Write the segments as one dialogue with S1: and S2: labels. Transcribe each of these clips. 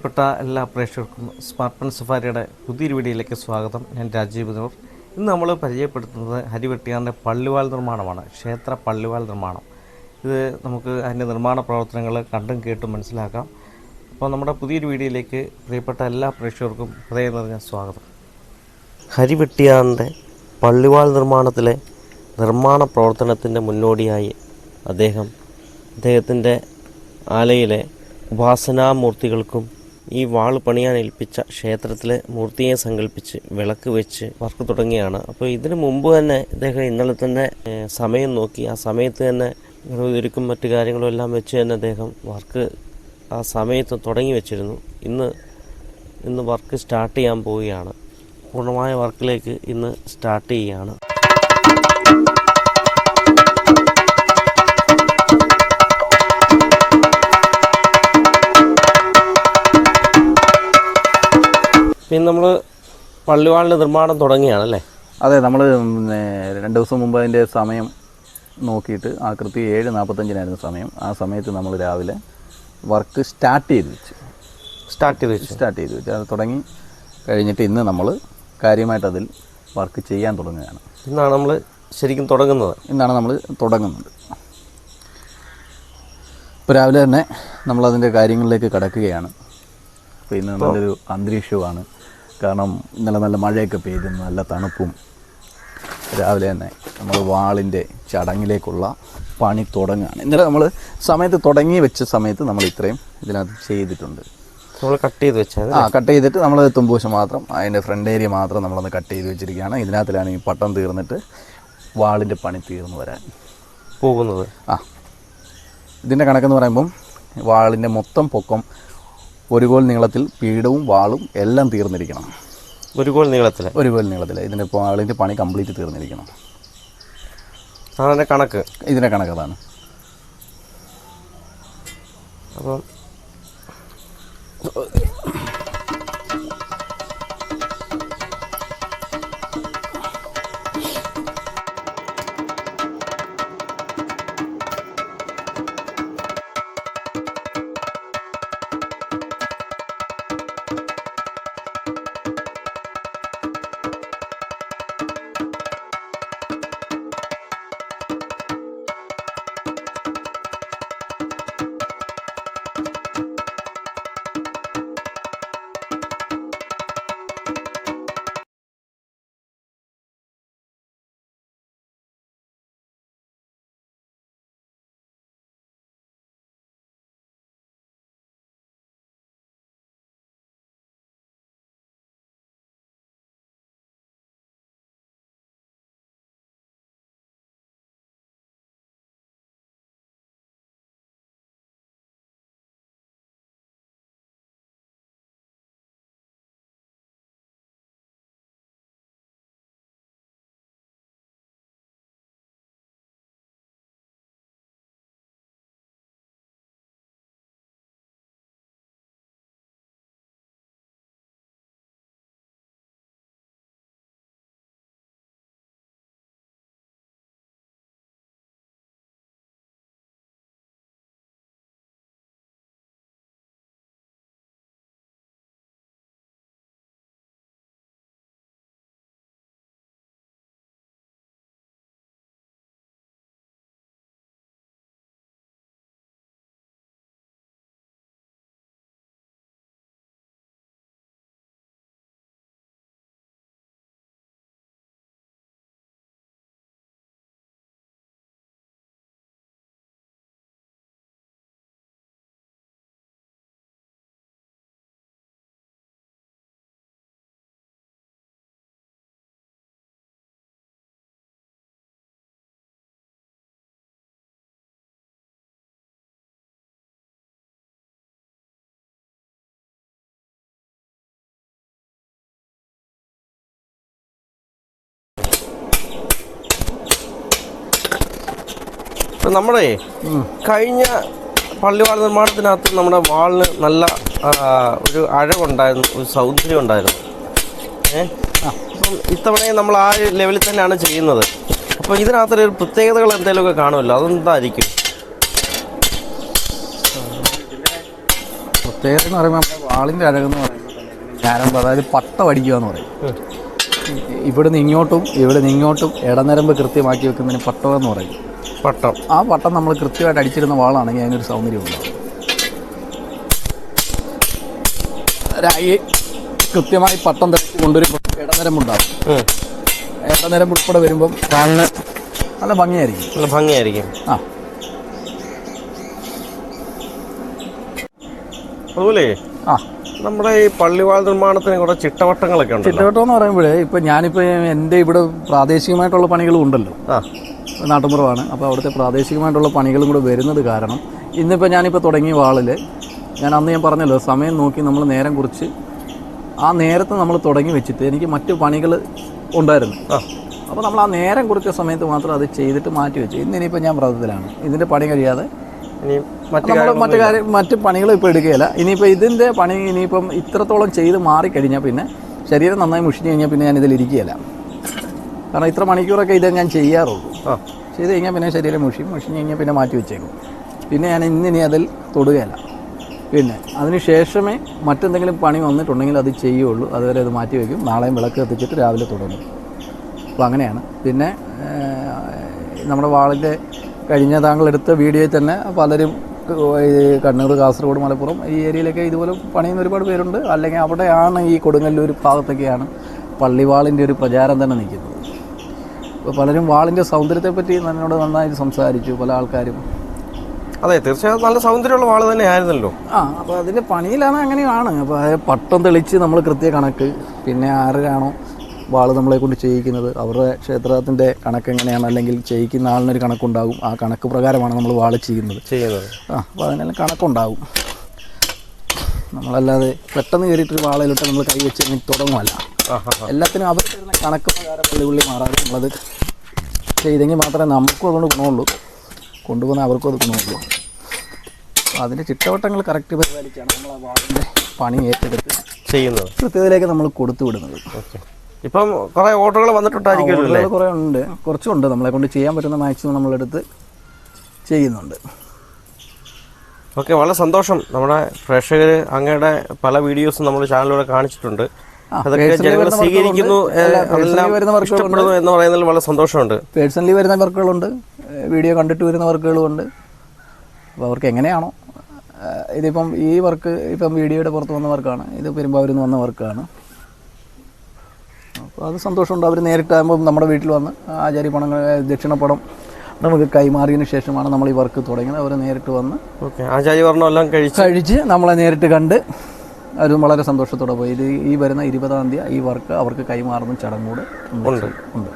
S1: പ്രിയപ്പെട്ട എല്ലാ പ്രേക്ഷകർക്കും സ്മാർട്ട് ഫോൺ സഫാരിയുടെ പുതിയൊരു വീഡിയോയിലേക്ക് സ്വാഗതം. ഞാൻ രാജീവ് നൂർ ഇന്ന് നമ്മൾ പരിചയപ്പെടുത്തുന്നത് ഹരിവെട്ടിയാറിന്റെ പള്ളിവാൾ നിർമ്മാണമാണ് ക്ഷേത്ര പള്ളിവാൾ നിർമ്മാണം. ഇത് നമുക്ക് അതിന്റെ നിർമ്മാണ പ്രവർത്തനങ്ങൾ കണ്ടും കേട്ടും മനസ്സിലാക്കാം. അപ്പോൾ നമ്മുടെ പുതിയൊരു വീഡിയോയിലേക്ക് പ്രിയപ്പെട്ട എല്ലാ പ്രേക്ഷകർക്കും ഹൃദയം നിറഞ്ഞ സ്വാഗതം. ഹരിവെട്ടിയാറിന്റെ പള്ളിവാൾ നിർമ്മാണത്തിലെ നിർമ്മാണ പ്രവർത്തനത്തിന്റെ മുന്നോടിയായി അദ്ദേഹം അദ്ദേഹത്തിന്റെ ആലയിലെ ഉപാസനാമൂർത്തികൾക്കും ഈ വാൾ പണിയാൻ ഏൽപ്പിച്ച ക്ഷേത്രത്തിലെ മൂർത്തിയെ സങ്കല്പിച്ച് വിളക്ക് വെച്ച് വർക്ക് തുടങ്ങിയാണ്. അപ്പോൾ ഇതിനു മുമ്പ് തന്നെ ഇദ്ദേഹം ഇന്നലെ തന്നെ സമയം നോക്കി. ആ സമയത്ത് തന്നെ ഒരുക്കും മറ്റു കാര്യങ്ങളും എല്ലാം വെച്ച് തന്നെ അദ്ദേഹം വർക്ക് ആ സമയത്ത് തുടങ്ങി വെച്ചിരുന്നു. ഇന്ന് ഇന്ന് വർക്ക് സ്റ്റാർട്ട് ചെയ്യാൻ പോവുകയാണ്. പൂർണമായ വർക്കിലേക്ക് ഇന്ന് സ്റ്റാർട്ട് ചെയ്യുകയാണ്. പിന്നെ നമ്മൾ പള്ളിവാളിന്റെ നിർമ്മാണം തുടങ്ങിയാണല്ലേ?
S2: അതെ നമ്മൾ രണ്ട് ദിവസം മുമ്പ് അതിന്റെ സമയം നോക്കിയിട്ട് ആ കൃത്യം ഏഴ് നാൽപ്പത്തഞ്ചിനായിരുന്നു സമയം. ആ സമയത്ത് നമ്മൾ രാവിലെ വർക്ക് സ്റ്റാർട്ട് ചെയ്ത് വെച്ചു.
S1: സ്റ്റാർട്ട് ചെയ്ത് വെച്ചു.
S2: സ്റ്റാർട്ട് ചെയ്ത് വെച്ചു. അത് തുടങ്ങി കഴിഞ്ഞിട്ട് ഇന്ന് നമ്മൾ കാര്യമായിട്ട് അതിൽ വർക്ക് ചെയ്യാൻ തുടങ്ങുകയാണ്.
S1: ഇന്നാണ് നമ്മൾ ശരിക്കും തുടങ്ങുന്നത്.
S2: ഇന്നാണ് നമ്മൾ തുടങ്ങുന്നത്. ഇപ്പോൾ രാവിലെ തന്നെ നമ്മളതിന്റെ കാര്യങ്ങളിലേക്ക് കടക്കുകയാണ്. അപ്പോൾ ഇന്ന് നല്ലൊരു അന്തരീക്ഷവുമാണ്. കാരണം ഇന്നലെ നല്ല മഴയൊക്കെ പെയ്തു നല്ല തണുപ്പും. രാവിലെ തന്നെ നമ്മൾ വാളിന്റെ ചടങ്ങിലേക്കുള്ള പണി തുടങ്ങുകയാണ്. ഇന്നലെ നമ്മൾ സമയത്ത് തുടങ്ങി വെച്ച സമയത്ത് നമ്മൾ ഇത്രയും ഇതിനകത്ത് ചെയ്തിട്ടുണ്ട്.
S1: നമ്മൾ കട്ട് ചെയ്ത് വെച്ചത്
S2: ആ കട്ട് ചെയ്തിട്ട് നമ്മൾ തുമ്പൂശം മാത്രം അതിന്റെ ഫ്രണ്ട് ഏരിയ മാത്രം നമ്മളൊന്ന് കട്ട് ചെയ്ത് വെച്ചിരിക്കുകയാണ്. ഇതിനകത്തിലാണ് ഈ പട്ടം തീർന്നിട്ട് വാളിന്റെ പണി തീർന്നു വരാൻ.
S1: പോകുന്നത്.
S2: ആ. ഇതിന്റെ കണക്കെന്ന് പറയുമ്പം വാളിന്റെ മൊത്തം പൊക്കം ഒരു കോൽ നീളത്തിൽ പീഠവും വാളും എല്ലാം തീർന്നിരിക്കണം.
S1: ഒരു കോൾ നീളത്തിൽ
S2: ഒരു കോൽ നീളത്തിൽ ഇതിന്റെ വാളിന്റെ പണി കംപ്ലീറ്റ് തീർന്നിരിക്കണം.
S1: അതിന്റെ കണക്ക്.
S2: ഇതിന്റെ കണക്കതാണ്
S1: അപ്പം നമ്മുടെ കഴിഞ്ഞ പള്ളിവാൾ നിർമ്മാണത്തിനകത്ത് നമ്മുടെ വാളിന് നല്ല ഒരു അഴവുണ്ടായിരുന്നു ഒരു സൗന്ദര്യം ഉണ്ടായിരുന്നു. ഏ? അപ്പം ഇത്തവണയും നമ്മൾ ആ ലെവലിൽ തന്നെയാണ് ചെയ്യുന്നത്. അപ്പോൾ ഇതിനകത്തൊരു പ്രത്യേകതകൾ എന്തെങ്കിലുമൊക്കെ കാണുമല്ലോ? അതെന്തായിരിക്കും?
S2: പ്രത്യേകത എന്ന് പറയുമ്പോൾ നമ്മുടെ വാളിന്റെ അഴകെന്ന് പറയുമ്പോൾ ഞാനും അതായത് പട്ട പഠിക്കുക എന്ന് പറയും. ഇവിടുന്ന് ഇങ്ങോട്ടും ഇവിടുന്ന് ഇങ്ങോട്ടും ഇടനരമ്പ് കൃത്യമാക്കി വെക്കുന്നതിന് പട്ടവെന്ന് പറയും.
S1: പട്ടം.
S2: ആ പട്ടം നമ്മൾ കൃത്യമായിട്ട് അടിച്ചിരുന്ന വാളാണെങ്കിൽ അതിനൊരു സൗന്ദര്യം ഉണ്ടാവും രായി കൃത്യമായി പട്ടം തെളിച്ച് കൊണ്ടുവരുമ്പോൾ ഇടനരമ്പുണ്ടാവും. ഇടനരമ്പ് ഉൾപ്പെടെ വരുമ്പം കാലിന് നല്ല ഭംഗിയായിരിക്കും.
S1: നല്ല ഭംഗിയായിരിക്കും.
S2: ആ.
S1: അതുപോലെ
S2: ആ.
S1: നമ്മുടെ ഈ പള്ളിവാൾ നിർമ്മാണത്തിന് കുറെ ചിട്ടവട്ടങ്ങളൊക്കെ ഉണ്ട്
S2: ചിട്ടവട്ടം എന്ന് പറയുമ്പോഴേ ഇപ്പം ഞാനിപ്പോൾ എന്റെ ഇവിടെ പ്രാദേശികമായിട്ടുള്ള പണികളും ഉണ്ടല്ലോ.
S1: ആ.
S2: നാട്ടുമ്പുറമാണ്. അപ്പോൾ അവിടുത്തെ പ്രാദേശികമായിട്ടുള്ള പണികളും കൂടെ വരുന്നത് കാരണം ഇന്നിപ്പോൾ ഞാനിപ്പോൾ തുടങ്ങിയ വാളിൽ ഞാൻ അന്ന് ഞാൻ പറഞ്ഞല്ലോ സമയം നോക്കി നമ്മൾ നേരം കുറിച്ച് ആ നേരത്തെ നമ്മൾ തുടങ്ങി വെച്ചിട്ട് എനിക്ക് മറ്റു പണികൾ ഉണ്ടായിരുന്നു. അപ്പോൾ നമ്മൾ ആ നേരം കുറിച്ച സമയത്ത് മാത്രം അത് ചെയ്തിട്ട് മാറ്റി വെച്ചു. ഇന്ന് ഇനിയിപ്പോൾ ഞാൻ വ്രതത്തിലാണ്. ഇതിന്റെ പണി കഴിയാതെ.
S1: ഇനി മറ്റു
S2: നമ്മൾ മറ്റു കാര്യം മറ്റ് പണികൾ ഇപ്പോൾ എടുക്കുകയില്ല. ഇനിയിപ്പോൾ ഇതിന്റെ പണി ഇനിയിപ്പം ഇത്രത്തോളം ചെയ്ത് മാറിക്കഴിഞ്ഞാൽ പിന്നെ ശരീരം നന്നായി മുഷിഞ്ഞ് കഴിഞ്ഞാൽ പിന്നെ ഞാൻ ഇതിലിരിക്കുകയില്ല കാരണം ഇത്ര മണിക്കൂറൊക്കെ ഇതേ ഞാൻ ചെയ്യാറുള്ളൂ.
S1: ആ
S2: ചെയ്ത് കഴിഞ്ഞാൽ പിന്നെ ശരീരം മുഷിയും മുഷിഞ്ഞ് കഴിഞ്ഞാൽ പിന്നെ മാറ്റി വെച്ചേക്കും. പിന്നെ ഞാൻ ഇന്നിനി അതിൽ തൊടുകയല്ല. പിന്നെ അതിന് ശേഷമേ മറ്റെന്തെങ്കിലും പണി വന്നിട്ടുണ്ടെങ്കിൽ അത് ചെയ്യുള്ളൂ. അതുവരെ അത് മാറ്റി വയ്ക്കും നാളെയും വിളക്ക് കത്തിച്ചിട്ട് രാവിലെ തുടങ്ങും അപ്പോൾ അങ്ങനെയാണ്. പിന്നെ നമ്മുടെ വാളിന്റെ കഴിഞ്ഞ താങ്കൾ എടുത്ത വീഡിയോയിൽ തന്നെ പലരും കണ്ണൂർ കാസർഗോഡ് മലപ്പുറം ഈ ഏരിയയിലൊക്കെ ഇതുപോലെ പണിയുന്ന ഒരുപാട് പേരുണ്ട്. അല്ലെങ്കിൽ അവിടെയാണ് ഈ കൊടുങ്ങല്ലൂർ ഭാഗത്തൊക്കെയാണ് പള്ളിവാളിന്റെ ഒരു പ്രചാരം തന്നെ നിൽക്കുന്നത്. ഇപ്പോൾ പലരും വാളിന്റെ സൗന്ദര്യത്തെപ്പറ്റി എന്നോട് നന്നായിട്ട് സംസാരിച്ചു പല ആൾക്കാരും.
S1: അതെ തീർച്ചയായും നല്ല സൗന്ദര്യമുള്ള വാൾ തന്നെ ആയിരുന്നല്ലോ
S2: ആ അപ്പോൾ അതിന്റെ പണിയിലാണ് അങ്ങനെയാണ്. അപ്പോൾ അത് പട്ടം തെളിച്ച് നമ്മൾ കൃത്യ കണക്ക് പിന്നെ ആരാണോ വാൾ നമ്മളെ കൊണ്ട് ചെയ്യിക്കുന്നത് അവരുടെ ക്ഷേത്രത്തിന്റെ കണക്ക് എങ്ങനെയാണ് അല്ലെങ്കിൽ ചെയ്യിക്കുന്ന ആളിനൊരു കണക്കുണ്ടാകും ആ കണക്ക് പ്രകാരമാണ് നമ്മൾ വാൾ ചെയ്യുന്നത്.
S1: ചെയ്യുന്നത്.
S2: ആ അപ്പോൾ അതിനെല്ലാം കണക്കുണ്ടാകും. നമ്മളല്ലാതെ പെട്ടെന്ന് കയറിയിട്ടൊരു വാളയിലിട്ട് നമ്മൾ കൈ വെച്ച് തുടങ്ങുമല്ല എല്ലാത്തിനും അവർ തരുന്ന കണക്ക് പ്രകാരം പുള്ളിപുള്ളി മാറാതെ നമ്മളത് ചെയ്തെങ്കിൽ മാത്രമേ നമുക്കും അതുകൊണ്ട് ഗുണമുള്ളൂ. കൊണ്ടുപോകുന്ന അവർക്കും അത് ഗുണമുള്ളൂ. അതിന്റെ ചിട്ടവട്ടങ്ങൾ കറക്റ്റ് പരിപാലിച്ചാണ് നമ്മൾ ആ വാർഡിന്റെ പണി ഏറ്റെടുത്ത്
S1: ചെയ്യുന്നത്.
S2: കൃത്യതയിലേക്ക് നമ്മൾ കൊടുത്തു വിടുന്നത്.
S1: ഇപ്പം കുറേ ഓർഡറുകൾ
S2: വന്നിട്ടുണ്ടായിരിക്കും കുറേ ഉണ്ട്. കുറച്ചുണ്ട്. നമ്മളെ കൊണ്ട് ചെയ്യാൻ പറ്റുന്ന മാക്സിമം നമ്മളെടുത്ത് ചെയ്യുന്നുണ്ട്.
S1: ഓക്കെ വളരെ സന്തോഷം. നമ്മുടെ പ്രേക്ഷകർ അങ്ങയുടെ പല വീഡിയോസും നമ്മൾ ചാനലിലൂടെ കാണിച്ചിട്ടുണ്ട്. അതൊക്കെ ജനങ്ങൾ സ്വീകരിക്കുന്നു
S2: വർക്കുകളുണ്ട്. വർക്കുകളുണ്ട്.
S1: ഇഷ്ടപ്പെടുന്നു എന്ന് പറയുന്നതിൽ വളരെ സന്തോഷമുണ്ട്.
S2: പേഴ്സണലി വരുന്ന വർക്കുകളുണ്ട്. വീഡിയോ കണ്ടിട്ട് വരുന്ന വർക്കുകളുമുണ്ട്. അപ്പോൾ അവർക്ക് എങ്ങനെയാണോ ഇതിപ്പം ഈ വർക്ക് ഇപ്പം വീഡിയോയുടെ പുറത്ത് വന്ന വർക്കാണ്. ഇത് പെരുമ്പാവൂരിൽ നിന്ന് വന്ന വർക്കാണ്. അപ്പോൾ അത് സന്തോഷമുണ്ട്. അവർ നേരിട്ടാകുമ്പോൾ നമ്മുടെ വീട്ടിൽ വന്ന് ആചാര്യ പണം ദക്ഷിണപ്പണം നമുക്ക് കൈമാറിയതിന് ശേഷമാണ് നമ്മൾ ഈ വർക്ക് തുടങ്ങിയത്. അവർ നേരിട്ട് വന്ന്
S1: ഓക്കെ. ആചാര്യവർണം എല്ലാം കഴിച്ച്
S2: കഴിച്ച് നമ്മളെ നേരിട്ട് കണ്ട് അവർ വളരെ സന്തോഷത്തോടെ പോയി. ഇത് ഈ വരുന്ന ഇരുപതാം തീയതി ഈ വർക്ക് അവർക്ക് കൈമാറുന്ന ചടങ്ങൂടെ
S1: ഉണ്ട്.
S2: ഉണ്ട്.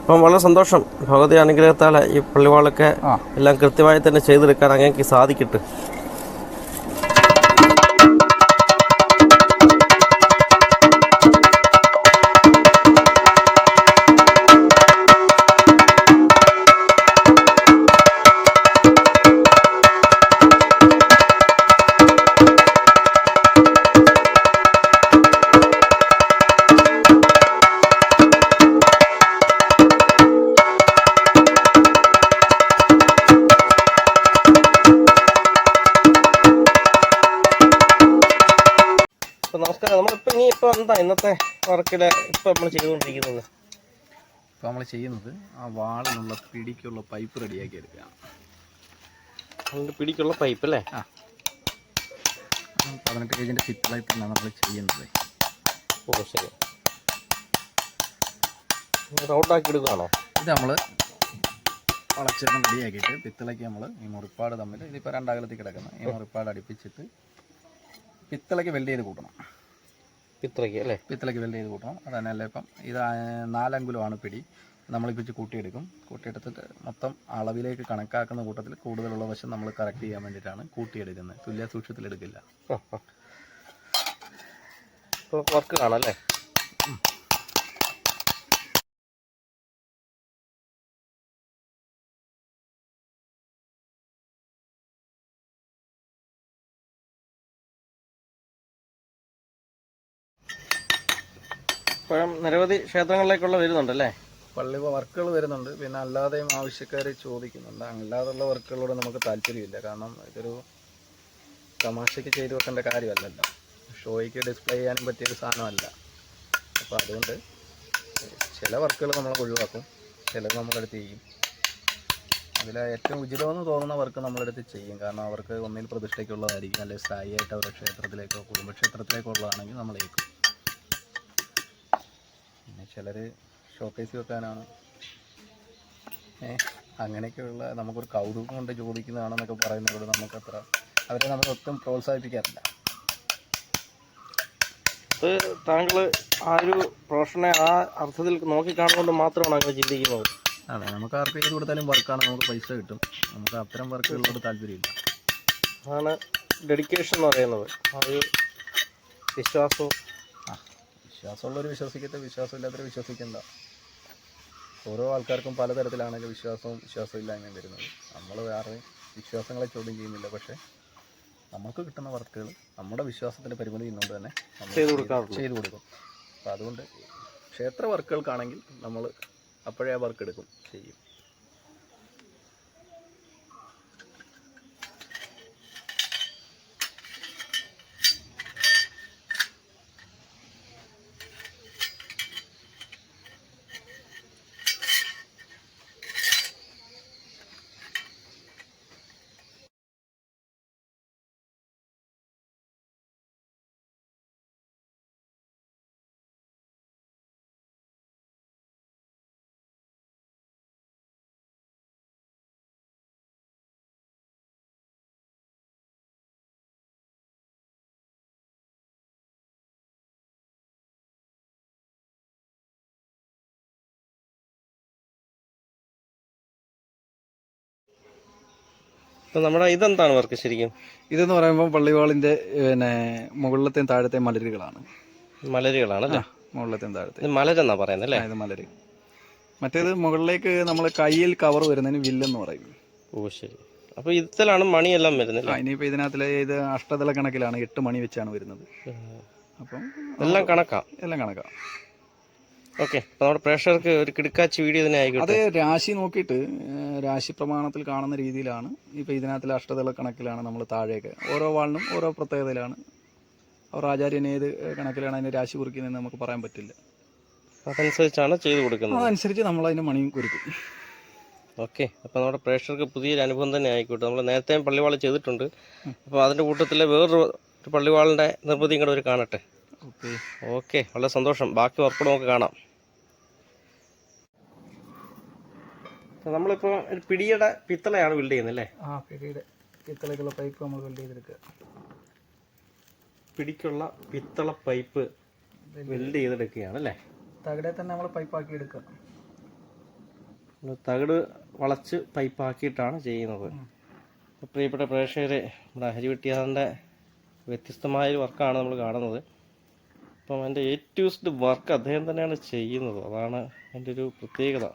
S1: അപ്പം വളരെ സന്തോഷം. ഭഗവതി അനുഗ്രഹത്താൽ ഈ പള്ളിവാളൊക്കെ എല്ലാം കൃത്യമായി തന്നെ ചെയ്തെടുക്കാൻ അങ്ങേക്ക് സാധിക്കട്ടെ. ഇന്നത്തെ വർക്കിൽ ഇപ്പം നമ്മൾ ചെയ്തുകൊണ്ടിരിക്കുന്നത്?
S2: ഇപ്പോൾ നമ്മൾ ചെയ്യുന്നത് ആ വാളിനുള്ള പിടിക്കുള്ള പൈപ്പ് റെഡിയാക്കി എടുക്കുകയാണ്
S1: അതിന്റെ പിടിക്കുള്ള പൈപ്പ് അല്ലേ?
S2: ആ. പതിനെട്ട് കേജിന്റെ ഫിറ്റ് പൈപ്പിലാണ് നമ്മൾ ചെയ്യുന്നത്.
S1: ഓ ശരി. റൗണ്ടാക്കി എടുക്കുകയാണോ
S2: ഇത് നമ്മൾ വളച്ചെടുക്കാൻ റെഡിയാക്കിയിട്ട് പിത്തളയ്ക്ക് നമ്മൾ ഈ മുറിപ്പാട് തമ്മിൽ ഇതിപ്പോൾ രണ്ടകലത്തിൽ കിടക്കുന്ന. ഈ മുറിപ്പാട് അടുപ്പിച്ചിട്ട് പിത്തളയ്ക്ക് വെൽഡ് ചെയ്ത് കൂട്ടണം.
S1: ഇത്രയ്ക്ക് അല്ലേ?
S2: പിത്തളയ്ക്ക് വെൽഡ് ചെയ്ത് കൂട്ടണം. അത് തന്നെയല്ല ഇപ്പം ഇത് നാലങ്കുലമാണ് പിടി. നമ്മളിപ്പിച്ച് കൂട്ടിയെടുക്കും. കൂട്ടിയെടുത്തിട്ട് മൊത്തം അളവിലേക്ക് കണക്കാക്കുന്ന കൂട്ടത്തിൽ കൂടുതലുള്ള വശം നമ്മൾ കറക്റ്റ് ചെയ്യാൻ വേണ്ടിയിട്ടാണ് കൂട്ടിയെടുക്കുന്നത്. തുല്യ സൂക്ഷ്യത്തിലെടുക്കില്ല.
S1: ഇപ്പോൾ വർക്ക് കാണാം അല്ലേ? ഇപ്പോഴും നിരവധി ക്ഷേത്രങ്ങളിലേക്കുള്ള വരുന്നുണ്ടല്ലേ?
S2: പള്ളി വർക്കുകൾ വരുന്നുണ്ട്. പിന്നെ അല്ലാതെയും ആവശ്യക്കാർ ചോദിക്കുന്നുണ്ട്. അല്ലാതെയുള്ള വർക്കുകളോട് നമുക്ക് താല്പര്യമില്ല. കാരണം ഇതൊരു തമാശയ്ക്ക് ചെയ്തു വെക്കേണ്ട കാര്യമല്ലല്ലോ. ഷോയ്ക്ക് ഡിസ്പ്ലേ ചെയ്യാനും പറ്റിയൊരു സാധനമല്ല. അപ്പോൾ അതുകൊണ്ട് ചില വർക്കുകൾ നമ്മൾ ഒഴിവാക്കും. ചിലത് നമ്മളെടുത്ത് ചെയ്യും. അതിൽ ഏറ്റവും ഉചിതമെന്ന് തോന്നുന്ന വർക്ക് നമ്മളെടുത്ത് ചെയ്യും. കാരണം അവർക്ക് ഒന്നിൽ പ്രതിഷ്ഠയ്ക്കുള്ളതായിരിക്കും. അല്ലെങ്കിൽ സ്ഥായിയായിട്ട് അവരുടെ ക്ഷേത്രത്തിലേക്കോ കുടുംബക്ഷേത്രത്തിലേക്കോ ഉള്ളതാണെങ്കിൽ പിന്നെ ചിലർ ഷോക്കേസ് വെക്കാനാണ്. അങ്ങനെയൊക്കെയുള്ള നമുക്കൊരു കൗതുകം കൊണ്ട് ചോദിക്കുന്നതാണെന്നൊക്കെ പറയുന്നതോട് നമുക്കത്ര അവരെ നമ്മൾ ഒട്ടും പ്രോത്സാഹിപ്പിക്കാറില്ല.
S1: അത് താങ്കൾ ആ ഒരു പ്രൊഫഷനെ ആ അർത്ഥത്തിൽ നോക്കിക്കാണുകൊണ്ട് മാത്രമാണ് അങ്ങനെ ചിന്തിക്കുന്നത്.
S2: അതെ നമുക്ക് ആർക്ക് ചെയ്ത് കൊടുത്താലും വർക്കാണ് നമുക്ക് പൈസ കിട്ടും. നമുക്ക് അത്തരം വർക്കുകളോട് താല്പര്യമില്ല.
S1: അതാണ് ഡെഡിക്കേഷൻ എന്ന് പറയുന്നത്. ആ ഒരു വിശ്വാസവും
S2: വിശ്വാസമുള്ളവർ വിശ്വസിക്കട്ടെ വിശ്വാസമില്ലാത്തവർ വിശ്വസിക്കണ്ട. ഓരോ ആൾക്കാർക്കും പലതരത്തിലാണെങ്കിലും വിശ്വാസവും വിശ്വാസമില്ലായ്മയും വരുന്നത്. നമ്മൾ വേറെ വിശ്വാസങ്ങളെ ചോദ്യം ചെയ്യുന്നില്ല പക്ഷേ നമുക്ക് കിട്ടുന്ന വർക്കുകൾ നമ്മുടെ വിശ്വാസത്തിന്റെ പരിമിതി ഇന്നുകൊണ്ട് തന്നെ
S1: ചെയ്തു കൊടുക്കാറുണ്ട്
S2: ചെയ്തു കൊടുക്കും. അപ്പോൾ അതുകൊണ്ട് ക്ഷേത്ര വർക്കുകൾക്കാണെങ്കിൽ നമ്മൾ അപ്പോഴേ ആ വർക്ക് എടുക്കും ചെയ്യും.
S1: നമ്മുടെ ഇതെന്താണ് വർക്ക് ശരിക്കും?
S2: ഇതെന്ന് പറയുമ്പോൾ പള്ളിവാളിന്റെ പിന്നെ മുകളിലത്തെയും താഴത്തെയും മലരുകളാണ്.
S1: മലരുകളാണല്ലേ
S2: മുകളിലത്തെയും താഴത്തെ
S1: മലരെന്നാ പറയുന്നത് അല്ലേ?
S2: ഇത് മലര്. മറ്റേത് മുകളിലേക്ക് നമ്മൾ കയ്യിൽ കവർ വരുന്നതിന് വില്ലെന്ന് പറയും.
S1: ഓ ശരി. അപ്പോൾ ഇതിലാണ് മണിയെല്ലാം
S2: വരുന്നത് ഇനിയിപ്പോൾ ഇതിനകത്തിലെ ഇത് അഷ്ടതല കണക്കിലാണ് എട്ട് മണി വെച്ചാണ് വരുന്നത്. അപ്പം
S1: എല്ലാം കണക്കാം?
S2: എല്ലാം കണക്കാം.
S1: ഓക്കെ നമ്മുടെ പ്രേക്ഷകർക്ക് ഒരു കിടുക്കാച്ചി വീഡിയോ തന്നെ
S2: അത്
S1: ആയിക്കോട്ടെ
S2: രാശി നോക്കിയിട്ട് രാശി പ്രമാണത്തിൽ കാണുന്ന രീതിയിലാണ്. ഇപ്പോൾ ഇതിനകത്തിലെ അഷ്ടതല കണക്കിലാണ് നമ്മൾ താഴേക്ക് ഓരോ വാളിനും ഓരോ പ്രത്യേകതയിലാണ്. അവർ ആചാര്യൻ ഏത് കണക്കിലാണ് അതിന്റെ രാശി കുറിക്കുന്നതെന്ന് നമുക്ക് പറയാൻ പറ്റില്ല.
S1: അതനുസരിച്ചാണ് ചെയ്തു കൊടുക്കുന്നത്.
S2: അതനുസരിച്ച് നമ്മൾ അതിന്റെ മണിയും കുറിക്കും
S1: ഓക്കെ അപ്പോൾ നമ്മുടെ പ്രേക്ഷകർക്ക് പുതിയൊരു അനുഭവം തന്നെ ആയിക്കോട്ടെ. നമ്മൾ നേരത്തെ പള്ളിവാൾ ചെയ്തിട്ടുണ്ട്. അപ്പോൾ അതിന്റെ കൂട്ടത്തിൽ വേറൊരു പള്ളിവാളിന്റെ നിർമ്മിതിയും കൂടെ ഒരു കാണട്ടെ.
S2: ഓക്കെ.
S1: ഓക്കെ. വളരെ സന്തോഷം. ബാക്കി വർക്കോട് നമുക്ക് കാണാം. നമ്മളിപ്പോൾ ഒരു പിടിയുടെ പിത്തളയാണ് ബിൽഡ് ചെയ്യുന്നത് അല്ലേ?
S2: ആ പിടിയുടെ പിത്തളയ്ക്കുള്ള പൈപ്പ് നമ്മൾ ബിൽഡ് ചെയ്തെടുക്കുക.
S1: പിടിക്കുള്ള പിത്തള പൈപ്പ് വെൽഡ് ചെയ്തെടുക്കുകയാണ് അല്ലേ?
S2: തകിടെ തന്നെ നമ്മൾ പൈപ്പാക്കി എടുക്കുക.
S1: തകിട് വളച്ച് പൈപ്പാക്കിയിട്ടാണ് ചെയ്യുന്നത്. പ്രിയപ്പെട്ട പ്രേക്ഷകരെ നമ്മുടെ ഹരിവെട്ടിയാറിന്റെ വ്യത്യസ്തമായൊരു വർക്കാണ് നമ്മൾ കാണുന്നത്. അപ്പം എന്റെ ഏറ്റവും വർക്ക് അദ്ദേഹം തന്നെയാണ് ചെയ്യുന്നത്. അതാണ് എന്റെ ഒരു പ്രത്യേകത.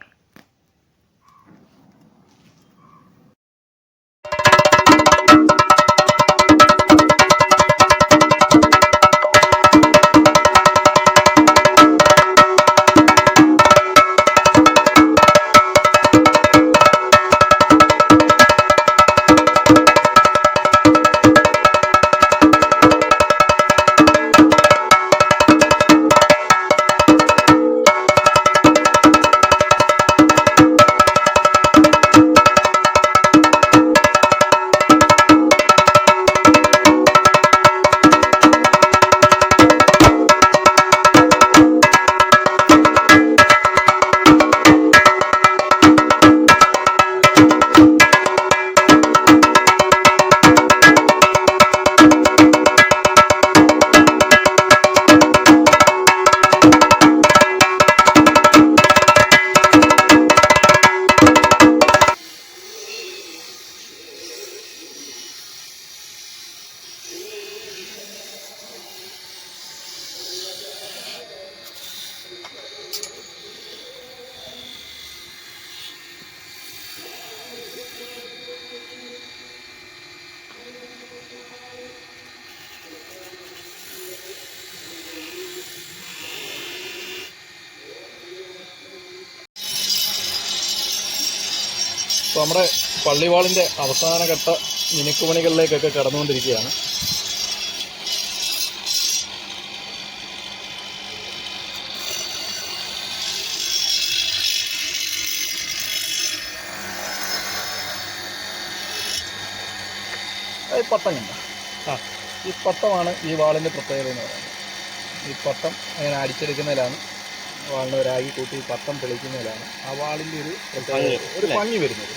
S2: അപ്പോൾ നമ്മുടെ പള്ളിവാളിന്റെ അവസാന ഘട്ട മിനുക്കുമണികളിലേക്കൊക്കെ കടന്നുകൊണ്ടിരിക്കുകയാണ് ഈ പട്ടം കണ്ട
S1: ആ.
S2: ഈ പട്ടമാണ് ഈ വാളിന്റെ പ്രത്യേകത എന്ന് പറയുന്നത് ഈ പട്ടം അങ്ങനെ അടിച്ചെടുക്കുന്നതിലാണ് വാളിനെ ഒരായി കൂട്ടി പട്ടം തെളിക്കുന്നതിലാണ് ആ വാളിന്റെ ഒരു ഒരു? ഭംഗി വരുന്നത്